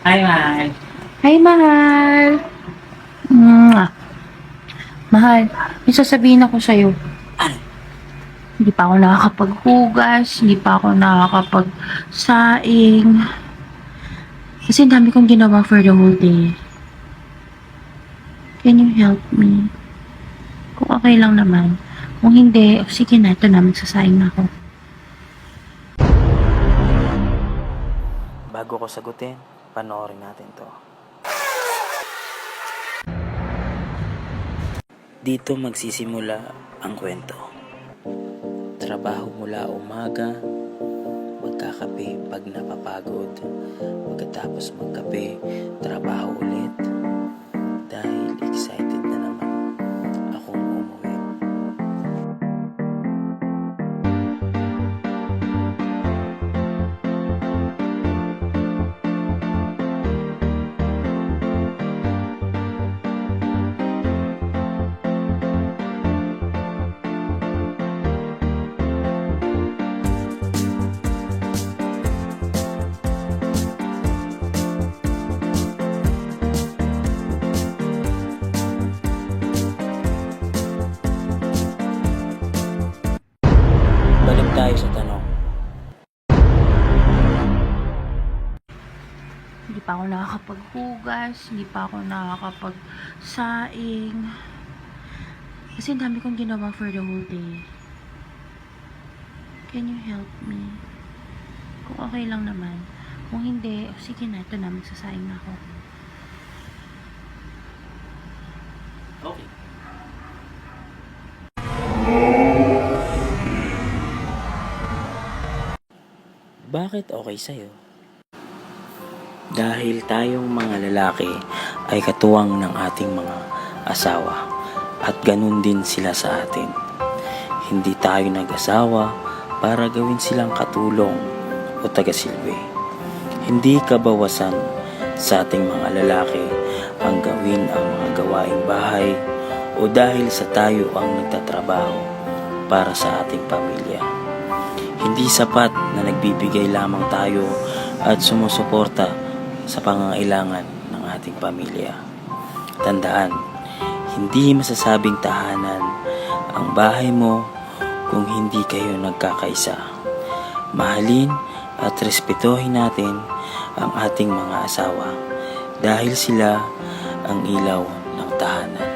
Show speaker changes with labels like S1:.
S1: Hi, Mahal.
S2: Hi, mahal. Mwah. Mahal, may sasabihin ako sa'yo.
S1: Ano?
S2: Hindi pa ako nakakapaghugas, hindi pa ako nakakapagsaing. Kasi ang dami kong ginawa for the whole day. Can you help me? Kung okay lang naman. Kung hindi, oh, sige na, ito na, magsasaing na ako.
S3: Bago ko sagutin, panoorin natin to. Dito magsisimula ang kwento. Trabaho mula umaga, magkakape pag napapagod, pagkatapos magkape, trabaho ulit.
S2: Pa ako nakakapaghugas, hindi pa ako nakakapagsaing. Kasi ang dami kong ginawa for the whole day. Can you help me? Kung okay lang naman. Kung hindi, oh, sige na, ito na, magsasaing na ako.
S3: Okay. Bakit okay sa'yo? Dahil tayong mga lalaki ay katuwang ng ating mga asawa at ganun din sila sa atin. Hindi tayo nag-asawa para gawin silang katulong o tagasilbi. Hindi kabawasan sa ating mga lalaki ang gawin ang mga gawaing bahay o dahil sa tayo ang nagtatrabaho para sa ating pamilya. Hindi sapat na nagbibigay lamang tayo at sumusuporta sa pangangailangan ng ating pamilya. Tandaan, hindi masasabing tahanan ang bahay mo kung hindi kayo nagkakaisa. Mahalin at respetuhin natin ang ating mga asawa dahil sila ang ilaw ng tahanan.